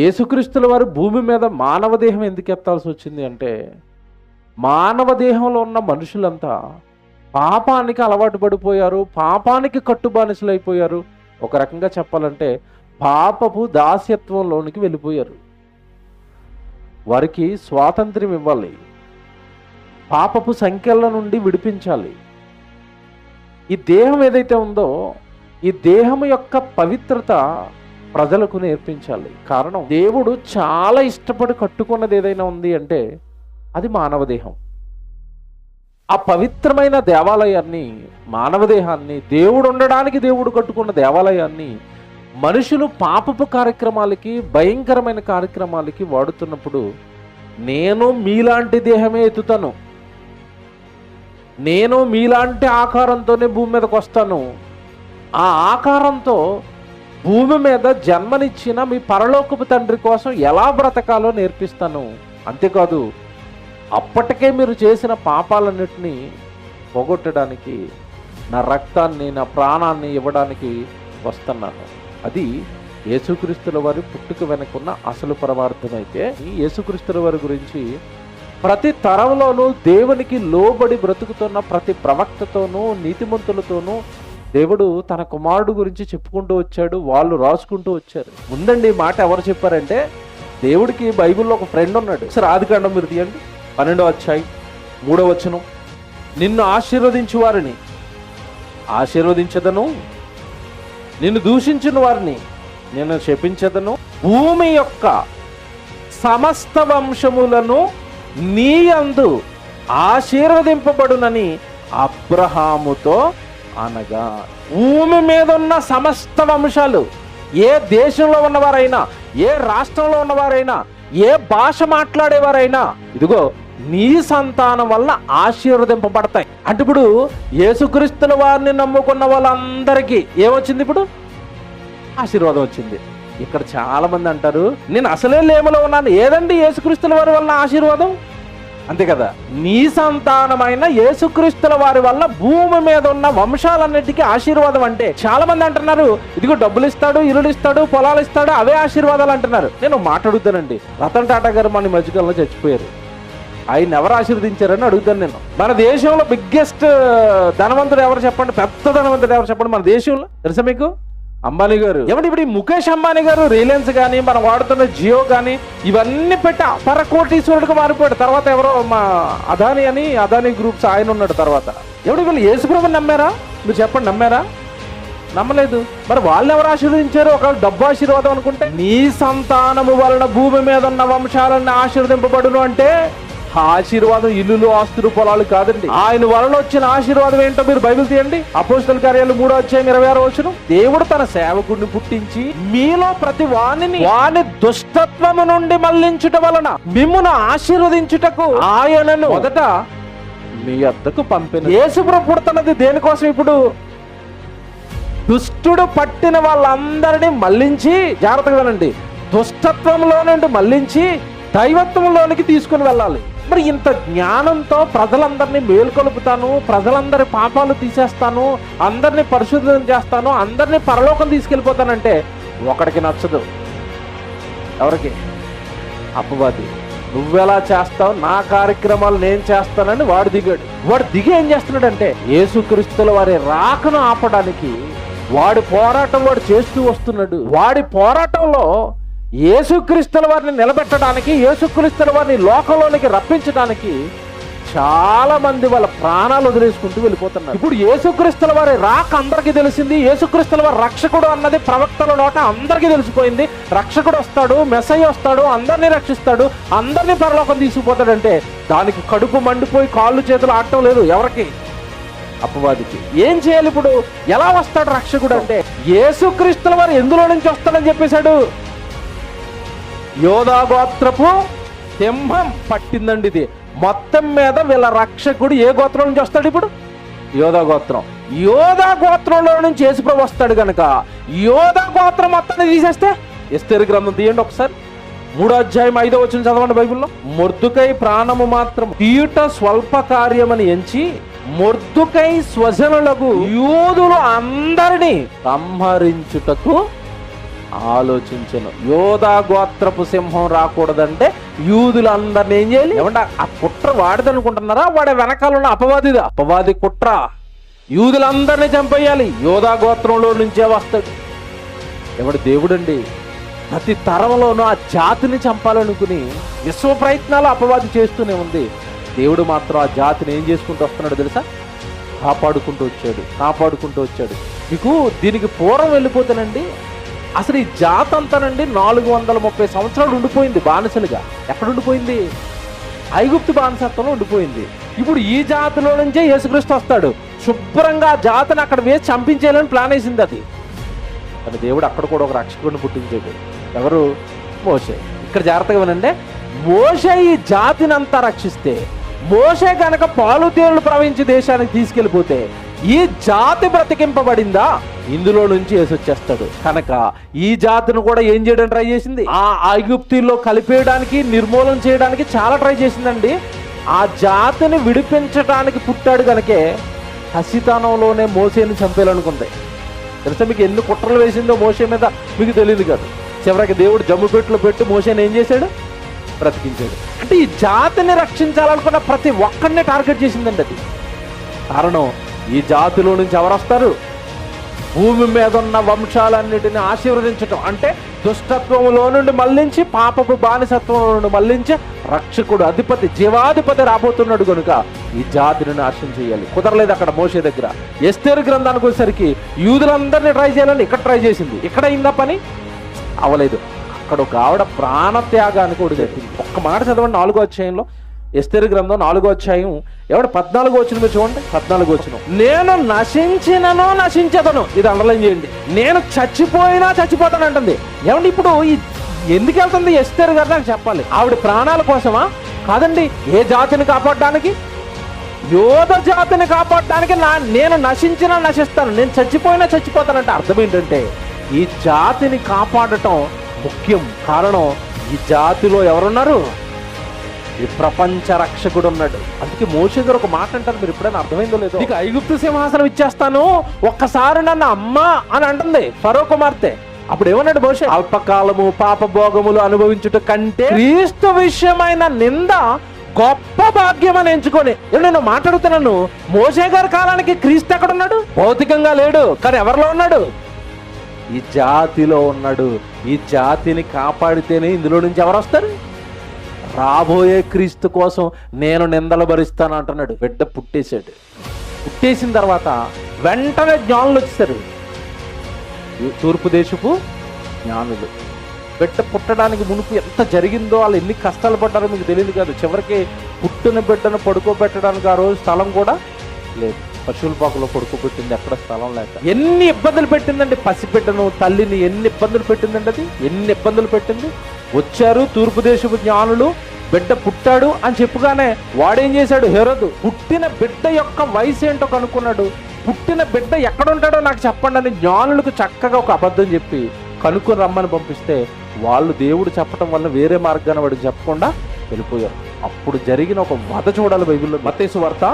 యేసుక్రీస్తుల వారు భూమి మీద మానవ దేహం ఎందుకు ఎత్తాల్సి వచ్చింది అంటే మానవ దేహంలో ఉన్న మనుషులంతా పాపానికి అలవాటు పడిపోయారు పాపానికి కట్టుబానిసలైపోయారు. ఒక రకంగా చెప్పాలంటే పాపపు దాస్యత్వంలోనికి వెళ్ళిపోయారు. వారికి స్వాతంత్ర్యం ఇవ్వాలి. పాపపు సంఖ్యల నుండి విడిపించాలి. ఈ దేహం ఏదైతే ఉందో ఈ దేహం యొక్క పవిత్రత ప్రజలకు నేర్పించాలి. కారణం దేవుడు చాలా ఇష్టపడి కట్టుకున్నది ఏదైనా ఉంది అంటే అది మానవ దేహం ఆ పవిత్రమైన దేవాలయాన్ని మానవ దేహాన్ని దేవుడు ఉండడానికి దేవుడు కట్టుకున్న దేవాలయాన్ని మనుషులు పాపపు కార్యక్రమాలకి భయంకరమైన కార్యక్రమాలకి వాడుతున్నప్పుడు నేను మీలాంటి దేహమే ఎత్తుతాను. నేను మీలాంటి ఆకారంతోనే భూమి మీదకి వస్తాను. ఆ ఆకారంతో భూమి మీద జన్మనిచ్చిన మీ పరలోకపు తండ్రి కోసం ఎలా బ్రతకాలో నేర్పిస్తాను? అంతేకాదు అప్పటికే మీరు చేసిన పాపాలన్నిటినీ పోగొట్టడానికి నా రక్తాన్ని నా ప్రాణాన్ని ఇవ్వడానికి వస్తున్నాను. అది యేసుక్రీస్తుల వారి పుట్టుక వెనుకున్న అసలు పరమార్థమైతే ఈ యేసుక్రీస్తుల వారి గురించి ప్రతి తరంలోనూ దేవునికి లోబడి బ్రతుకుతున్న ప్రతి ప్రవక్తతోనూ నీతిమంతులతోనూ దేవుడు తన కుమారుడు గురించి చెప్పుకుంటూ వచ్చాడు వాళ్ళు రాసుకుంటూ వచ్చారు. ముందండి మాట ఎవరు చెప్పారంటే దేవుడికి బైబిల్లో ఒక ఫ్రెండ్ ఉన్నాడు. సరే ఆదికాండం మీరు తీయండి. పన్నెండో అధ్యాయం మూడో వచనం. నిన్ను ఆశీర్వదించు వారిని ఆశీర్వదించదను. నిన్ను దూషించిన వారిని నేను శపించదను. భూమి యొక్క సమస్త వంశములను నీ అందు ఆశీర్వదింపబడునని అబ్రహాముతో అనగా భూమి మీద ఉన్న సమస్త వంశాలు ఏ దేశంలో ఉన్నవారైనా ఏ రాష్ట్రంలో ఉన్నవారైనా ఏ భాష మాట్లాడేవారైనా ఇదిగో నీ సంతానం వల్ల ఆశీర్వదింపబడతాయి. అంటే ఇప్పుడు యేసుక్రీస్తుల వారిని నమ్ముకున్న వాళ్ళందరికీ ఏమొచ్చింది ఇప్పుడు? ఆశీర్వాదం వచ్చింది. ఇక్కడ చాలా మంది అంటారు నేను అసలే లేమలో ఉన్నాను. ఏదండి యేసుక్రీస్తుల వారి వల్ల ఆశీర్వాదం? అంతే కదా? నీ సంతానమైన యేసుక్రీస్తుల వారి వల్ల భూమి మీద ఉన్న వంశాలన్నిటికీ ఆశీర్వాదం అంటే చాలా మంది అంటున్నారు ఇదిగో డబ్బులు ఇస్తాడు ఇల్లులు ఇస్తాడు పొలాలు ఇస్తాడు అవే ఆశీర్వాదాలు అంటున్నారు. నేను మాట్లాడుతానండి రతన్ టాటా గారు మన మధ్యకాలంలో చచ్చిపోయారు. ఆయన ఎవరు ఆశీర్వదించారని అడుగుతాను నేను. మన దేశంలో బిగ్గెస్ట్ ధనవంతుడు ఎవరు చెప్పండి? పెద్ద ధనవంతుడు ఎవరు చెప్పండి మన దేశంలో? తెలుసా మీకు? అంబానీ గారు. ఏమంటే ఇప్పుడు ఈ ముఖేష్ అంబానీ గారు రిలయన్స్ కానీ మనం వాడుతున్న జియో కానీ ఇవన్నీ పెట్టి అపర కోటీశ్వరుడిగా మారిపోయాడు. తర్వాత ఎవరో మా అదాని అని అదాని గ్రూప్స్ ఆయన ఉన్నాడు తర్వాత. ఎవడు వీళ్ళు యేసుప్రభు నమ్మారా? మీరు చెప్పండి నమ్మారా? నమ్మలేదు. మరి వాళ్ళు ఎవరు ఆశీర్వదించారు? ఒక డబ్బు ఆశీర్వాదం అనుకుంటే? నీ సంతానము వలన భూమి మీద ఉన్న వంశాలన్నీ ఆశీర్వదింపబడును అంటే ఆ ఆశీర్వాదం ఇల్లులు ఆస్తులు పొలాలు కాదండి. ఆయన వలన వచ్చిన ఆశీర్వాదం ఏంటో మీరు బైబిల్ తీయండి. అపోజిటల్ కార్యాలు మూడో అధ్యాయం ఇరవై ఆరు వచ్చిన దేవుడు తన సేవకుడిని పుట్టించి మీలో ప్రతి వాణిని వాని దుష్టత్వము నుండి మళ్ళించుట వలన మిమ్మును ఆశీర్వదించుటకు ఆయనను మొదట మీ అద్దకు పంపిన యేసుప్రభు పుడుతున్నది దేనికోసం ఇప్పుడు? దుష్టుడు పట్టిన వాళ్ళందరినీ మళ్ళించి జాగ్రత్తగా వినండి. దుష్టత్వంలో నుండి మళ్ళించి దైవత్వంలోనికి తీసుకుని వెళ్ళాలి. మరి ఇంత జ్ఞానంతో ప్రజలందరినీ మేల్కొలుపుతాను ప్రజలందరి పాపాలు తీసేస్తాను అందరినీ పరిశుద్ధం చేస్తాను అందరినీ పరలోకం తీసుకెళ్ళిపోతానంటే ఒకడికి నచ్చదు. ఎవరికి? అపవాది. నువ్వెలా చేస్తావు? నా కార్యక్రమాలు నేను చేస్తానని వాడు దిగాడు. వాడు దిగి ఏం చేస్తున్నాడంటే యేసుక్రీస్తుల వారి రాకను ఆపడానికి వాడి పోరాటం వాడు చేస్తూ వస్తున్నాడు. వాడి పోరాటంలో యేసుక్రీస్తుల వారిని నిలబెట్టడానికి యేసుక్రీస్తుల వారిని లోకంలోనికి రప్పించడానికి చాలా మంది వాళ్ళ ప్రాణాలు వదిలేసుకుంటూ వెళ్ళిపోతున్నారు. ఇప్పుడు యేసుక్రీస్తుల వారి రాక అందరికీ తెలిసింది యేసుక్రీస్తుల వారి రక్షకుడు అన్నది ప్రవక్తల నోట అందరికీ తెలిసిపోయింది. రక్షకుడు వస్తాడు మెస్సయ్య వస్తాడు అందరినీ రక్షిస్తాడు అందరినీ పరలోకం తీసుకుపోతాడంటే దానికి కడుపు మండిపోయి కాళ్ళు చేతులు ఆడటం లేదు ఎవరికి? అపవాదికి. ఏం చేయాలి ఇప్పుడు? ఎలా వస్తాడు రక్షకుడు అంటే? యేసుక్రీస్తుల వారు ఎందులో నుంచి వస్తాడని చెప్పేశాడు? యోధా గోత్రపు సింహం పట్టిందండి ఇది. మొత్తం మీద వీళ్ళ రక్షకుడు ఏ గోత్రం నుంచి వస్తాడు ఇప్పుడు? యోధా గోత్రం. యోధా గోత్రంలో నుంచి యేసుప్రభు వస్తాడు కనుక యోధా గోత్రం మొత్తాన్ని తీసేస్తే ఎస్తేరు గ్రంథం తీయండి ఒకసారి. మూడో అధ్యాయం ఐదో వచ్చిన చదవండి బైబిల్లో. మొర్దుకై ప్రాణము మాత్రం తీయుట స్వల్ప కార్యమని ఎంచి మొర్దుకై స్వజనులకు యోధులు అందరినీ సంహరించుటకు ఆలోచించను. యోధా గోత్రపు సింహం రాకూడదంటే యూదులందరిని ఏం చేయాలి? ఏమంటే? ఆ కుట్ర వాడిదనుకుంటున్నారా? వాడి వెనకాల ఉన్న అపవాదిది? అపవాది కుట్ర. యూదులందరినీ చంపేయాలి. యోధా గోత్రంలో నుంచే వస్తాడు. ఎవడు దేవుడండి? ప్రతి తరంలోనూ ఆ జాతిని చంపాలనుకుని విశ్వ ప్రయత్నాలు అపవాది చేస్తూనే ఉంది. దేవుడు మాత్రం ఆ జాతిని ఏం చేసుకుంటూ వస్తున్నాడు తెలుసా? కాపాడుకుంటూ వచ్చాడు. కాపాడుకుంటూ వచ్చాడు. మీకు దీనికి పూర్వం వెళ్ళిపోతానండి అసలు ఈ జాతంతానండి నాలుగు వందల ముప్పై సంవత్సరాలు ఉండిపోయింది బానిసలుగా. ఎక్కడ ఉండిపోయింది? ఐగుప్తు బానిసత్వంలో ఉండిపోయింది. ఇప్పుడు ఈ జాతిలో నుంచే యేసుక్రీస్తు వస్తాడు. శుభ్రంగా జాతను జాతిని అక్కడ వేసి చంపించేయాలని ప్లాన్ వేసింది అది. కానీ దేవుడు అక్కడ కూడా ఒక రక్షకుడిని పుట్టించాడు. ఎవరు? మోషే. ఇక్కడ జాగ్రత్తగా వినండి. మోసే ఈ జాతిని అంతా రక్షిస్తే మోషే కనుక పాలు తేళ్ళు ప్రవహించి దేశానికి తీసుకెళ్ళిపోతే ఈ జాతి బ్రతికింపబడిందా? ఇందులో నుంచి వేసి వచ్చేస్తాడు. కనుక ఈ జాతిని కూడా ఏం చేయడం ట్రై చేసింది? ఆ ఐగుప్తిలో కలిపేయడానికి నిర్మూలన చేయడానికి చాలా ట్రై చేసిందండి. ఆ జాతిని విడిపించడానికి పుట్టాడు కనుకే హసితానంలోనే మోసేని చంపేయాలనుకుంది. తెలుసా మీకు ఎన్ని కుట్రలు వేసిందో మోసే మీద? మీకు తెలియదు కాదు. చివరికి దేవుడు జమ్ము పెట్టులో పెట్టి మోసేని ఏం చేశాడు? బ్రతికించాడు. అంటే ఈ జాతిని రక్షించాలనుకున్న ప్రతి ఒక్కరిని టార్గెట్ చేసిందండి అది. కారణం ఈ జాతిలో నుంచి ఎవరు వస్తారు భూమి మీద ఉన్న వంశాలన్నిటిని ఆశీర్వదించటం అంటే దుష్టత్వంలో నుండి మళ్ళించి పాపపు బానిసత్వంలో నుండి మళ్ళించి రక్షకుడు అధిపతి జీవాధిపతి రాబోతున్నాడు కనుక ఈ జాతిని నాశనం చేయాలి. కుదరలేదు అక్కడ మోసే దగ్గర. ఎస్తేరు గ్రంథానికి వచ్చేసరికి యూదులందరినీ ట్రై చేయాలని ఇక్కడ ట్రై చేసింది. ఇక్కడ అయిందా పని? అవలేదు. అక్కడ ఒక ఆవిడ ప్రాణ త్యాగానికి కూడా చెప్పింది ఒక్క మాట చదవండి నాలుగో అధ్యాయంలో. ఎస్తేరు గ్రంథం నాలుగో అధ్యాయం. ఎవడు పద్నాలుగో వచ్చిన చూడండి. పద్నాలుగో వచ్చిన నేను నశించినను నశించదను. ఇది అండర్లైన్ చేయండి. నేను చచ్చిపోయినా చచ్చిపోతాను అంటుంది. ఏమండి ఇప్పుడు ఈ ఎందుకు వెళ్తుంది ఎస్తేరు గారు నాకు చెప్పాలి. ఆవిడ ప్రాణాల కోసమా? కాదండి. ఏ జాతిని కాపాడడానికి? యోధ జాతిని కాపాడడానికి నా నేను నశించినా నశిస్తాను. నేను చచ్చిపోయినా చచ్చిపోతానంటే అర్థం ఏంటంటే ఈ జాతిని కాపాడటం ముఖ్యం. కారణం ఈ జాతిలో ఎవరున్నారు? ఈ ప్రపంచ రక్షకుడు ఉన్నాడు. అందుకే మోషే గారు ఒక మాట అంటారు మీరు ఎప్పుడైనా అర్థమైందో లేదో. నీకు ఐగుప్తు సింహాసనం ఇచ్చేస్తాను ఒక్కసారి నన్ను అమ్మ అని అంటుంది ఫరో కుమార్తె. అప్పుడు ఏమన్నాడు మోషే? అల్పకాలము పాప భోగములు అనుభవించుట కంటే క్రీస్తు విషయమైన నింద గొప్ప భాగ్యం అని ఎంచుకొని నేను మాట్లాడుతున్నాను? మోషే గారి కాలానికి క్రీస్తు ఎక్కడున్నాడు? భౌతికంగా లేడు కానీ ఎవరిలో ఉన్నాడు? ఈ జాతిలో ఉన్నాడు. ఈ జాతిని కాపాడితేనే ఇందులో నుంచి ఎవరు వస్తారు? రాబోయే క్రీస్తు కోసం నేను నిందలు భరిస్తాను అంటున్నాడు. బిడ్డ పుట్టేశాడు. పుట్టేసిన తర్వాత వెంటనే జ్ఞానులు వచ్చేసారు తూర్పు దేశపు జ్ఞానులు. బిడ్డ పుట్టడానికి మునుపు ఎంత జరిగిందో వాళ్ళు ఎన్ని కష్టాలు పడ్డారో మీకు తెలియదు కాదు. చివరికి పుట్టిన బిడ్డను పడుకోబెట్టడానికి ఆ రోజు స్థలం కూడా లేదు. పశువుల పాకలో పడుకోబెట్టింది. ఎక్కడ స్థలం లేక. ఎన్ని ఇబ్బందులు పెట్టిందండి పసిబిడ్డను తల్లిని ఎన్ని ఇబ్బందులు పెట్టిందండి అది? ఎన్ని ఇబ్బందులు పెట్టింది? వచ్చారు తూర్పు దేశపు జ్ఞానులు బిడ్డ పుట్టాడు అని చెప్పుగానే వాడేం చేశాడు? హెరదు పుట్టిన బిడ్డ యొక్క వయసు ఏంటో కనుక్కున్నాడు. పుట్టిన బిడ్డ ఎక్కడుంటాడో నాకు చెప్పండి అని జ్ఞానులకు చక్కగా ఒక అబద్ధం చెప్పి కనుక్కొని రమ్మని పంపిస్తే వాళ్ళు దేవుడు చెప్పడం వల్ల వేరే మార్గాన్ని వాడికి చెప్పకుండా వెళ్ళిపోయారు. అప్పుడు జరిగిన ఒక వధ చూడాలి బైబిల్లో. మతేసు వార్త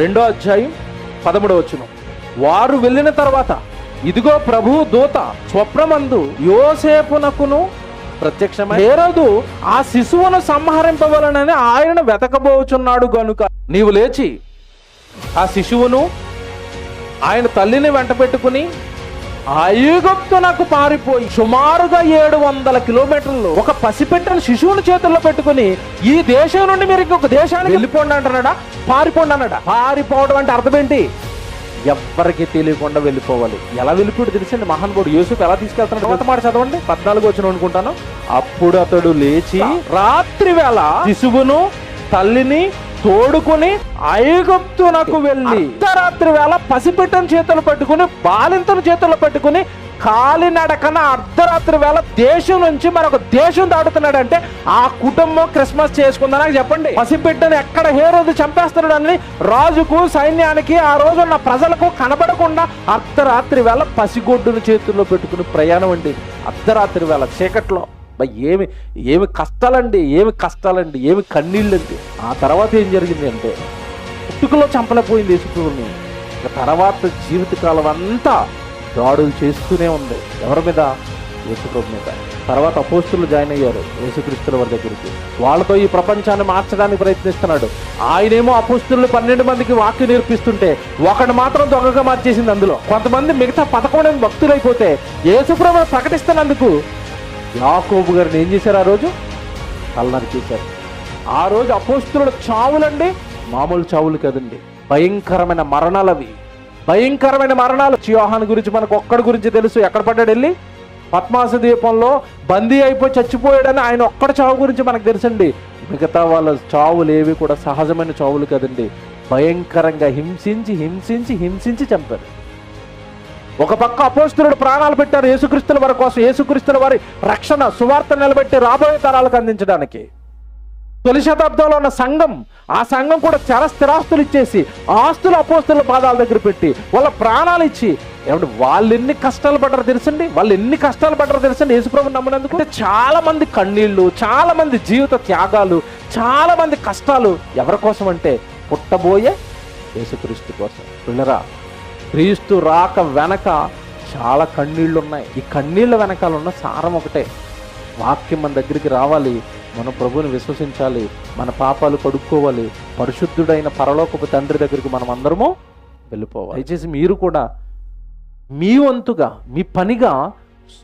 రెండో అధ్యాయం పదమూడవ వచ్చును వారు వెళ్ళిన తర్వాత ఇదిగో ప్రభు దూత స్వప్నమందు యోసేపునకును ప్రత్యక్షమై హేరోదు ఆ శిశువును సంహరింపవలనని ఆయన వెతకబోచున్నాడు గనుక. నీవు లేచి ఆ శిశువును ఆయన తల్లిని వెంట పెట్టుకుని ఐగుప్తునకు పారిపోయి సుమారుగా ఏడు వందల కిలోమీటర్లు ఒక పసిపెట్టని శిశువుని చేతుల్లో పెట్టుకుని ఈ దేశం నుండి మీరు ఇంకొక దేశానికి వెళ్ళిపోండి అంటున్నాడా? పారిపోండి అన్నాడా? పారిపోవడం అంటే అర్థం ఏంటి? ఎవ్వరికి తెలియకుండా వెళ్ళిపోవాలి. ఎలా వెళ్ళిపోయాడు తెలిసండి మహానుభావుడు యూసుఫ్ ఎలా తీసుకెళ్తున్నాడు కొత్త మాట చదవండి. పద్నాలుగు వచ్చిన అనుకుంటాను. అప్పుడు అతడు లేచి రాత్రి వేళ శిశువును తల్లిని తోడుకుని ఐగుప్తునకు వెళ్ళి అర్ధరాత్రి వేళ పసిపిట్టను చేతులు పట్టుకుని బాలింతను చేతుల్లో పెట్టుకుని కాలినడకన అర్ధరాత్రి వేళ దేశం నుంచి మరొక దేశం దాటుతున్నాడంటే ఆ కుటుంబం క్రిస్మస్ చేసుకుందని చెప్పండి. పసిబిడ్డను ఎక్కడ ఏ రోజు చంపేస్తున్నాడని రాజుకు సైన్యానికి ఆ రోజున్న ప్రజలకు కనబడకుండా అర్ధరాత్రి వేళ పసిగొడ్డును చేతుల్లో పెట్టుకుని ప్రయాణం అండి. అర్ధరాత్రి వేళ చీకట్లో. ఏమి ఏమి కష్టాలండి ఏమి కష్టాలండి ఏమి కన్నీళ్ళండి. ఆ తర్వాత ఏం జరిగింది అంటే పుట్టుకలో చంపలేకపోయింది యేసుప్రభుని. తర్వాత జీవితకాలం అంతా దాడులు చేస్తూనే ఉంది. ఎవరి మీద? యేసుప్రభు మీద. తర్వాత అపోస్తులు జాయిన్ అయ్యారు యేసుక్రీస్తుల వారి దగ్గరికి. వాళ్ళతో ఈ ప్రపంచాన్ని మార్చడానికి ప్రయత్నిస్తున్నాడు. ఆయనేమో అపోస్తులు పన్నెండు మందికి వాక్యం నేర్పిస్తుంటే ఒకడు మాత్రం దొంగగా మార్చేసింది అందులో. కొంతమంది మిగతా పదకొండు భక్తులైపోతే యేసుప్రభు ప్రకటిస్తున్నందుకు యాకోబు గారిని ఏం చేశారు ఆ రోజు? తలనరి చేశారు. ఆ రోజు అపోస్తులు చావులండి మామూలు చావులు కదండి. భయంకరమైన మరణాలు అవి భయంకరమైన మరణాలు. చియోహాన్ గురించి మనకు ఒక్కడి గురించి తెలుసు. ఎక్కడ పడ్డాడు వెళ్ళి? పద్మాస దీపంలో బందీ అయిపోయి చచ్చిపోయాడని ఆయన ఒక్కడి చావు గురించి మనకు తెలుసండి. మిగతా వాళ్ళ చావులు ఏవి కూడా సహజమైన చావులు కదండి. భయంకరంగా హింసించి హింసించి హింసించి చంపారు. ఒక పక్క అపోస్తులుడు ప్రాణాలు పెట్టారు యేసుక్రీస్తుల వారి కోసం యేసుక్రీస్తుల వారి రక్షణ సువార్త నిలబెట్టి రాబోయే తరాలకు అందించడానికి. తొలి శతాబ్దంలో ఉన్న సంఘం ఆ సంఘం కూడా చాలా స్థిరాస్తులు ఇచ్చేసి ఆస్తులు అపోస్తుల పాదాల దగ్గర పెట్టి వాళ్ళ ప్రాణాలు ఇచ్చి ఏమంటే వాళ్ళు ఎన్ని కష్టాలు పడ్డారు తెలుసండి? వాళ్ళు ఎన్ని కష్టాలు పడ్డారు తెలుసండి యేసుప్రభు నమ్మినందుకు? చాలా మంది కన్నీళ్ళు చాలా మంది జీవిత త్యాగాలు చాలా మంది కష్టాలు ఎవరి కోసం అంటే పుట్టబోయే యేసుక్రీస్తు కోసం. పిల్లరా క్రీస్తు రాక వెనక చాలా కన్నీళ్ళు ఉన్నాయి. ఈ కన్నీళ్ళ వెనకాల ఉన్న సారం ఒకటే. వాక్యం మన దగ్గరికి రావాలి. మన ప్రభువుని విశ్వసించాలి. మన పాపాలు కడుక్కోవాలి. పరిశుద్ధుడైన పరలోకపు తండ్రి దగ్గరికి మనం అందరము వెళ్ళిపోవాలి. దయచేసి మీరు కూడా మీ వంతుగా మీ పనిగా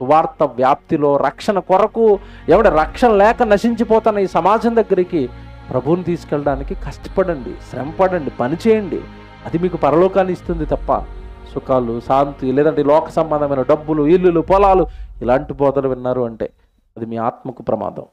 సువార్త వ్యాప్తిలో రక్షణ కొరకు ఎవడ రక్షణ లేక నశించిపోతున్న ఈ సమాజం దగ్గరికి ప్రభువుని తీసుకెళ్ళడానికి కష్టపడండి శ్రమపడండి పని చేయండి. అది మీకు పరలోకాన్ని ఇస్తుంది తప్ప సుఖాలు శాంతి లేదంటే లోక సంబంధమైన డబ్బులు ఇల్లులు పొలాలు ఇలాంటి బోధలు విన్నారు అంటే అది మీ ఆత్మకు ప్రమాదం